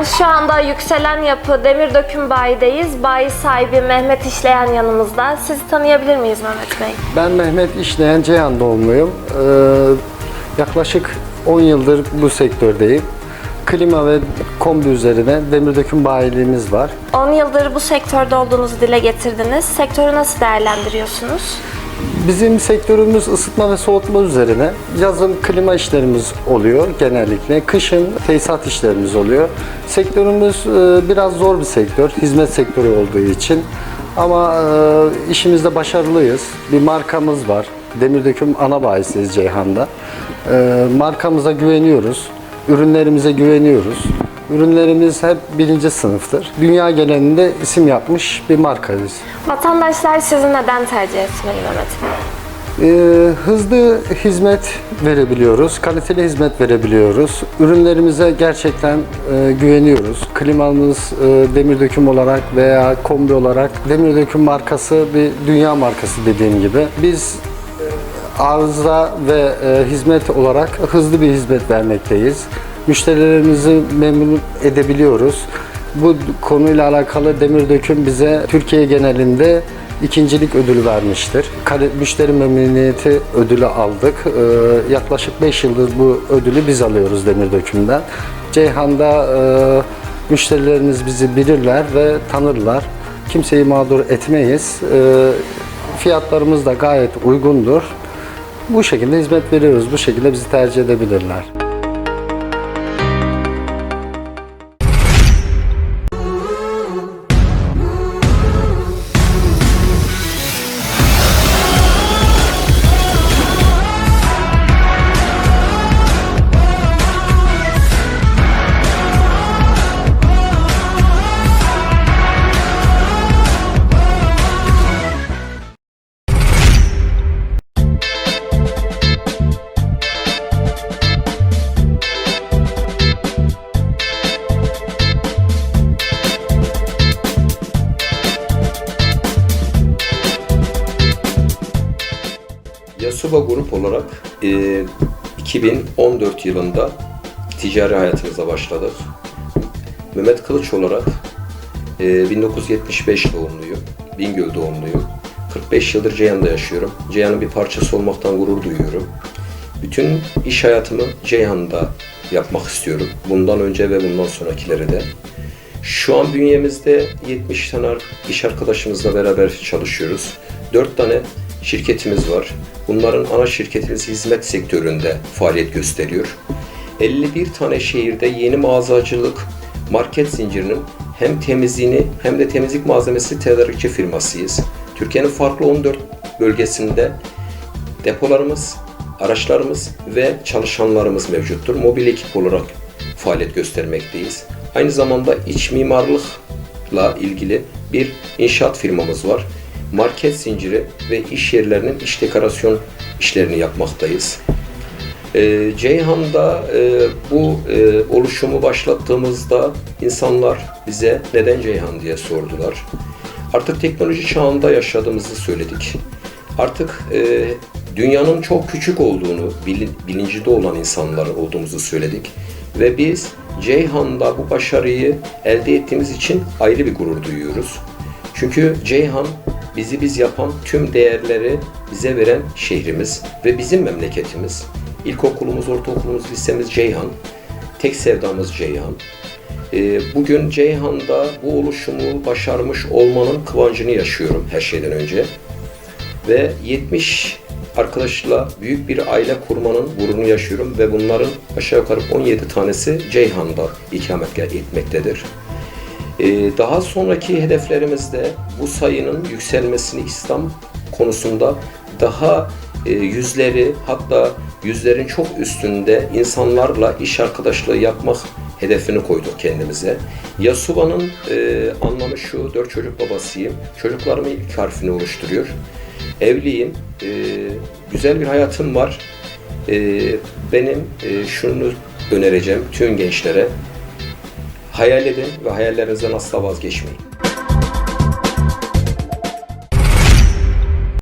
izleyenler. Şu anda yükselen yapı Demir Döküm Bayi'deyiz. Bayi sahibi Mehmet İşleyen yanımızda. Sizi tanıyabilir miyiz Mehmet Bey? Ben Mehmet İşleyen Ceyhan doğumluyum. Ee, yaklaşık 10 yıldır bu sektördeyim. Klima ve kombi üzerine demir döküm bayiliğimiz var. 10 yıldır bu sektörde olduğunuzu dile getirdiniz. Sektörü nasıl değerlendiriyorsunuz? Bizim sektörümüz ısıtma ve soğutma üzerine. Yazın klima işlerimiz oluyor genellikle. Kışın tesisat işlerimiz oluyor. Sektörümüz e, biraz zor bir sektör. Hizmet sektörü olduğu için. Ama e, işimizde başarılıyız. Bir markamız var. Demir Döküm ana bayisiyiz Ceyhan'da. E, Markamıza güveniyoruz. Ürünlerimize güveniyoruz. Ürünlerimiz hep birinci sınıftır. Dünya genelinde isim yapmış bir markayız. Vatandaşlar sizi neden tercih etmeli Mehmet Bey? Ee, hızlı hizmet verebiliyoruz, kaliteli hizmet verebiliyoruz. Ürünlerimize gerçekten e, güveniyoruz. Klimamız e, demir döküm olarak veya kombi olarak demir döküm markası bir dünya markası dediğim gibi. Biz e, arıza ve e, hizmet olarak hızlı bir hizmet vermekteyiz. Müşterilerimizi memnun edebiliyoruz. Bu konuyla alakalı Demir Döküm bize Türkiye genelinde ikincilik ödülü vermiştir. Kale- Müşteri memnuniyeti ödülü aldık. Ee, yaklaşık 5 yıldır bu ödülü biz alıyoruz Demir Döküm'den. Ceyhan'da e, müşterilerimiz bizi bilirler ve tanırlar. Kimseyi mağdur etmeyiz. Ee, fiyatlarımız da gayet uygundur. Bu şekilde hizmet veriyoruz. Bu şekilde bizi tercih edebilirler. E, 2014 yılında ticari hayatımıza başladık. Mehmet Kılıç olarak e, 1975 doğumluyum. Bingöl doğumluyum. 45 yıldır Ceyhan'da yaşıyorum. Ceyhan'ın bir parçası olmaktan gurur duyuyorum. Bütün iş hayatımı Ceyhan'da yapmak istiyorum. Bundan önce ve bundan sonrakileri de. Şu an bünyemizde 70 tane iş arkadaşımızla beraber çalışıyoruz. 4 tane şirketimiz var. Bunların ana şirketimiz hizmet sektöründe faaliyet gösteriyor. 51 tane şehirde yeni mağazacılık market zincirinin hem temizliğini hem de temizlik malzemesi tedarikçi firmasıyız. Türkiye'nin farklı 14 bölgesinde depolarımız, araçlarımız ve çalışanlarımız mevcuttur. Mobil ekip olarak faaliyet göstermekteyiz. Aynı zamanda iç mimarlıkla ilgili bir inşaat firmamız var. Market zinciri ve iş yerlerinin iç dekorasyon işlerini yapmaktayız. Ee, Ceyhan'da e, bu e, oluşumu başlattığımızda insanlar bize neden Ceyhan diye sordular. Artık teknoloji çağında yaşadığımızı söyledik. Artık e, dünyanın çok küçük olduğunu bilin, bilincinde olan insanlar olduğumuzu söyledik. Ve biz Ceyhan'da bu başarıyı elde ettiğimiz için ayrı bir gurur duyuyoruz. Çünkü Ceyhan bizi biz yapan tüm değerleri bize veren şehrimiz ve bizim memleketimiz. İlkokulumuz, ortaokulumuz, lisemiz Ceyhan. Tek sevdamız Ceyhan. Ee, Bugün Ceyhan'da bu oluşumu başarmış olmanın kıvancını yaşıyorum her şeyden önce. Ve 70 arkadaşla büyük bir aile kurmanın gururunu yaşıyorum ve bunların aşağı yukarı 17 tanesi Ceyhan'da ikamet etmektedir. Ee, Daha sonraki hedeflerimizde bu sayının yükselmesini İslam konusunda daha e, yüzleri hatta yüzlerin çok üstünde insanlarla iş arkadaşlığı yapmak hedefini koyduk kendimize. Yasuva'nın e, anlamı şu, dört çocuk babasıyım. Çocuklarımın ilk harfini oluşturuyor. Evliyim, e, güzel bir hayatım var. E, benim e, şunu önereceğim tüm gençlere. Hayal edin ve hayallerinizden asla vazgeçmeyin.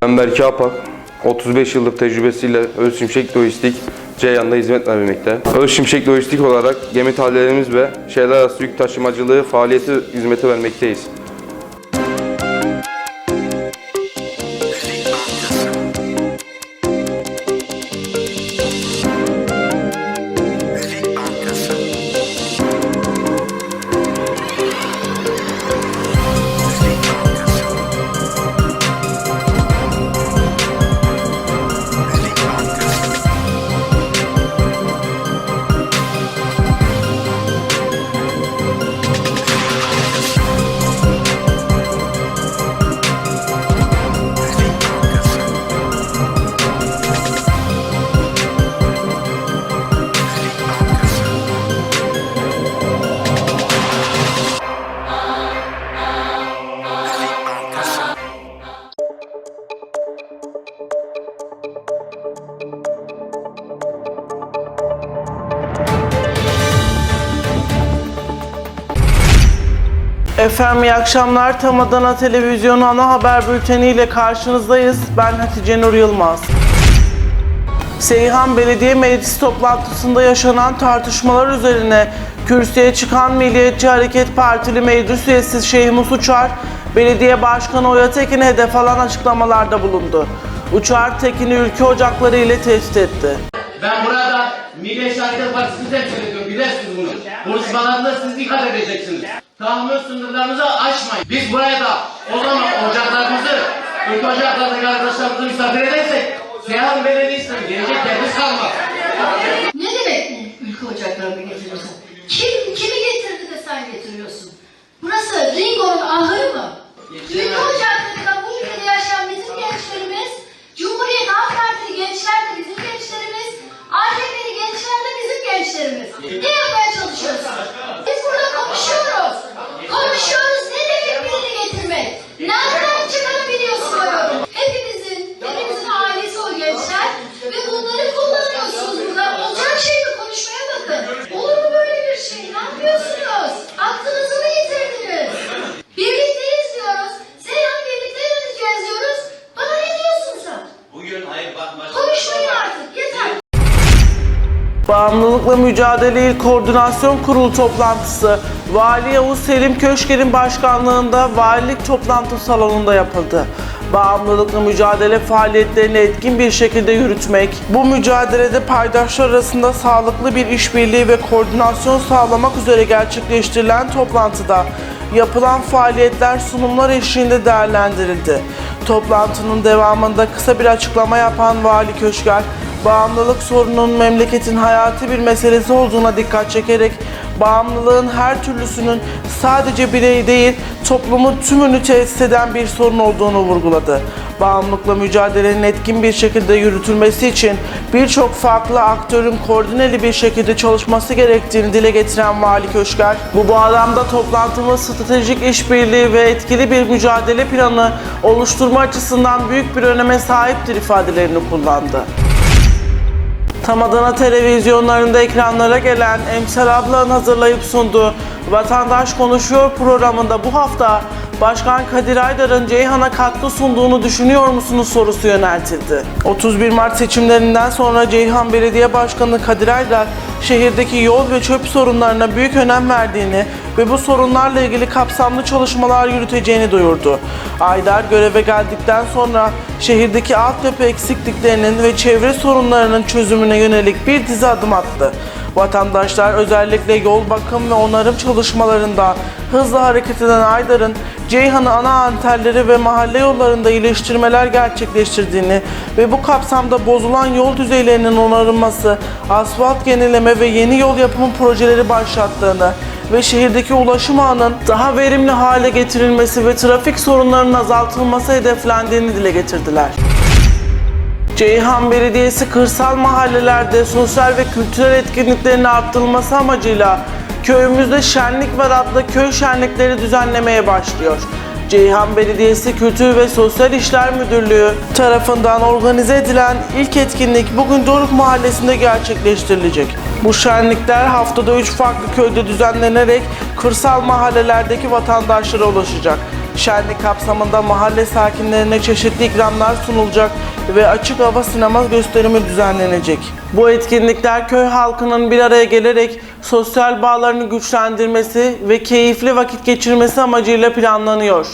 Ben Berke Apak. 35 yıllık tecrübesiyle Öz Şimşek Lojistik Ceyhan'da hizmet vermekte. Öz Şimşek Lojistik olarak gemi tahliyelerimiz ve şehirler arası yük taşımacılığı faaliyeti hizmeti vermekteyiz. Efendim iyi akşamlar. Tam Adana Televizyonu ana haber bülteni ile karşınızdayız. Ben Hatice Nur Yılmaz. Seyhan Belediye Meclisi toplantısında yaşanan tartışmalar üzerine kürsüye çıkan Milliyetçi Hareket Partili meclis üyesi Şeyh Uçar, Belediye Başkanı Oya Tekin'e hedef alan açıklamalarda bulundu. Uçar Tekin'i ülke ocakları ile tehdit etti. Ben burada Milliyetçi Hareket Partisi'ni temsil ediyorum. Bilirsiniz bunu. Konuşmalarında siz dikkat edeceksiniz. Tahammül sınırlarınızı aşmayın. Biz buraya da o zaman ocaklarımızı, ülke ocaklarındaki arkadaşlarımızı misafir edersek Seyhan Belediyesi'ne gelecek yerimiz kalmaz. Ne demek bu ülke ocaklarını getiriyorsun? Kim, kimi getirdi de sen getiriyorsun? Burası Ringo'nun ahırı mı? Ülke ocaklarında Bağımlılıkla Mücadele İl Koordinasyon Kurulu toplantısı Vali Yavuz Selim Köşker'in başkanlığında valilik toplantı salonunda yapıldı. Bağımlılıkla mücadele faaliyetlerini etkin bir şekilde yürütmek, bu mücadelede paydaşlar arasında sağlıklı bir işbirliği ve koordinasyon sağlamak üzere gerçekleştirilen toplantıda yapılan faaliyetler sunumlar eşliğinde değerlendirildi. Toplantının devamında kısa bir açıklama yapan Vali Köşker, bağımlılık sorunun memleketin hayati bir meselesi olduğuna dikkat çekerek bağımlılığın her türlüsünün sadece bireyi değil toplumun tümünü tehdit eden bir sorun olduğunu vurguladı. Bağımlılıkla mücadelenin etkin bir şekilde yürütülmesi için birçok farklı aktörün koordineli bir şekilde çalışması gerektiğini dile getiren Vali Köşker, bu bağlamda toplantımız stratejik işbirliği ve etkili bir mücadele planı oluşturma açısından büyük bir öneme sahiptir ifadelerini kullandı. Tam Adana televizyonlarında ekranlara gelen Emsal Ablan'ın hazırlayıp sunduğu Vatandaş Konuşuyor programında bu hafta Başkan Kadir Aydar'ın Ceyhan'a katkı sunduğunu düşünüyor musunuz sorusu yöneltildi. 31 Mart seçimlerinden sonra Ceyhan Belediye Başkanı Kadir Aydar şehirdeki yol ve çöp sorunlarına büyük önem verdiğini ve bu sorunlarla ilgili kapsamlı çalışmalar yürüteceğini duyurdu. Aydar göreve geldikten sonra şehirdeki altyapı eksikliklerinin ve çevre sorunlarının çözümüne yönelik bir dizi adım attı. Vatandaşlar özellikle yol bakım ve onarım çalışmalarında hızlı hareket eden Aydar'ın Ceyhan'ı ana anterleri ve mahalle yollarında iyileştirmeler gerçekleştirdiğini ve bu kapsamda bozulan yol düzeylerinin onarılması, asfalt yenileme ve yeni yol yapımı projeleri başlattığını ve şehirdeki ulaşım ağının daha verimli hale getirilmesi ve trafik sorunlarının azaltılması hedeflendiğini dile getirdiler. Ceyhan Belediyesi kırsal mahallelerde sosyal ve kültürel etkinliklerin arttırılması amacıyla köyümüzde şenlik var adlı köy şenlikleri düzenlemeye başlıyor. Ceyhan Belediyesi Kültür ve Sosyal İşler Müdürlüğü tarafından organize edilen ilk etkinlik bugün Doruk Mahallesi'nde gerçekleştirilecek. Bu şenlikler haftada 3 farklı köyde düzenlenerek kırsal mahallelerdeki vatandaşlara ulaşacak. Şenlik kapsamında mahalle sakinlerine çeşitli ikramlar sunulacak ve açık hava sinema gösterimi düzenlenecek. Bu etkinlikler köy halkının bir araya gelerek sosyal bağlarını güçlendirmesi ve keyifli vakit geçirmesi amacıyla planlanıyor.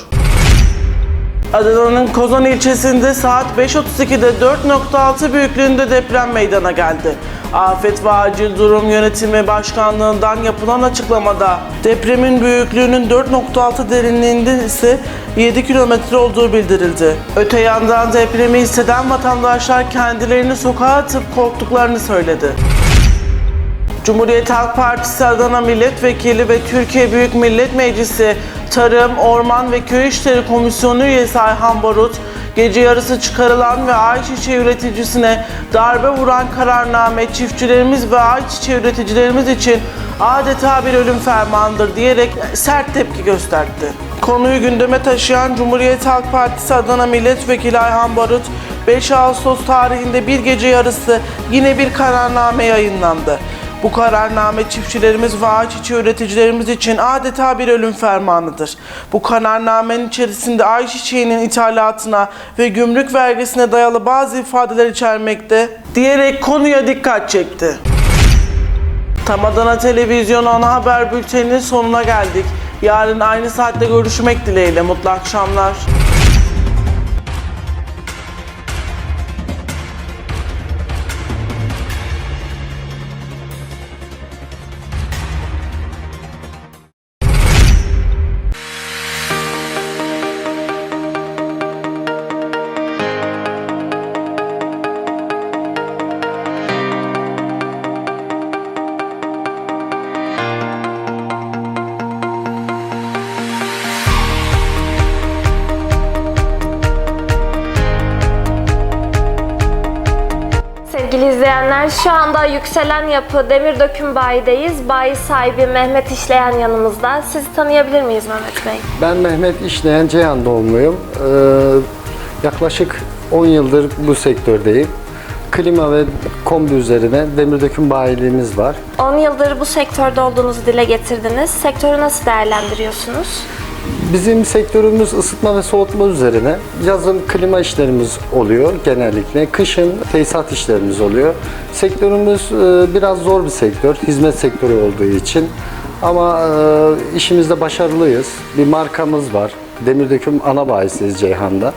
Adana'nın Kozan ilçesinde saat 5.32'de 4.6 büyüklüğünde deprem meydana geldi. Afet ve Acil Durum Yönetimi Başkanlığı'ndan yapılan açıklamada depremin büyüklüğünün 4.6 derinliğinde ise 7 kilometre olduğu bildirildi. Öte yandan depremi hisseden vatandaşlar kendilerini sokağa atıp korktuklarını söyledi. Cumhuriyet Halk Partisi Adana Milletvekili ve Türkiye Büyük Millet Meclisi Tarım, Orman ve Köy İşleri Komisyonu üyesi Ayhan Barut, gece yarısı çıkarılan ve ayçiçeği üreticisine darbe vuran kararname çiftçilerimiz ve ayçiçeği üreticilerimiz için adeta bir ölüm fermanıdır diyerek sert tepki gösterdi. Konuyu gündeme taşıyan Cumhuriyet Halk Partisi Adana Milletvekili Ayhan Barut, 5 Ağustos tarihinde bir gece yarısı yine bir kararname yayınlandı. Bu kararname çiftçilerimiz ve ayçiçeği üreticilerimiz için adeta bir ölüm fermanıdır. Bu kararnamenin içerisinde ayçiçeğinin ithalatına ve gümrük vergisine dayalı bazı ifadeler içermekte diyerek konuya dikkat çekti. Tam Adana Televizyon ana haber bülteninin sonuna geldik. Yarın aynı saatte görüşmek dileğiyle. Mutlu akşamlar. Şu anda Yükselen Yapı Demir Döküm Bayi'deyiz. Bayi sahibi Mehmet İşleyen yanımızda. Sizi tanıyabilir miyiz Mehmet Bey? Ben Mehmet İşleyen Ceyhan doğumluyum. Ee, yaklaşık 10 yıldır bu sektördeyim. Klima ve kombi üzerine demir döküm bayiliğimiz var. 10 yıldır bu sektörde olduğunuzu dile getirdiniz. Sektörü nasıl değerlendiriyorsunuz? Bizim sektörümüz ısıtma ve soğutma üzerine. Yazın klima işlerimiz oluyor genellikle. Kışın tesisat işlerimiz oluyor. Sektörümüz e, biraz zor bir sektör, hizmet sektörü olduğu için. Ama e, işimizde başarılıyız. Bir markamız var. Demir Döküm ana bayisiyiz Ceyhan'da.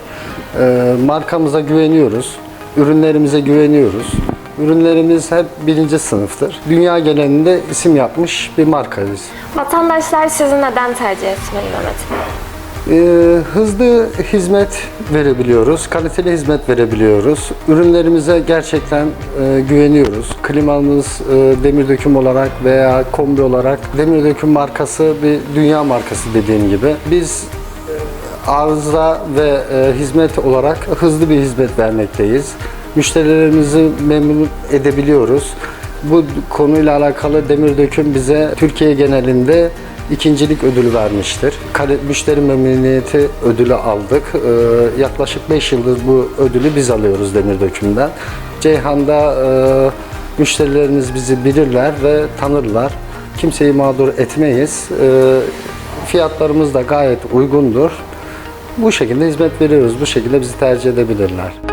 E, Markamıza güveniyoruz. Ürünlerimize güveniyoruz. Ürünlerimiz hep birinci sınıftır. Dünya genelinde isim yapmış bir markayız. Vatandaşlar sizi neden tercih etmeli Mehmet Bey? Ee, hızlı hizmet verebiliyoruz, kaliteli hizmet verebiliyoruz. Ürünlerimize gerçekten e, güveniyoruz. Klimamız e, demir döküm olarak veya kombi olarak demir döküm markası bir dünya markası dediğim gibi. Biz e, arıza ve e, hizmet olarak hızlı bir hizmet vermekteyiz. Müşterilerimizi memnun edebiliyoruz. Bu konuyla alakalı Demir Döküm bize Türkiye genelinde ikincilik ödülü vermiştir. Müşteri memnuniyeti ödülü aldık. Ee, yaklaşık 5 yıldır bu ödülü biz alıyoruz Demir Döküm'den. Ceyhan'da e, müşterilerimiz bizi bilirler ve tanırlar. Kimseyi mağdur etmeyiz. Ee, fiyatlarımız da gayet uygundur. Bu şekilde hizmet veriyoruz. Bu şekilde bizi tercih edebilirler.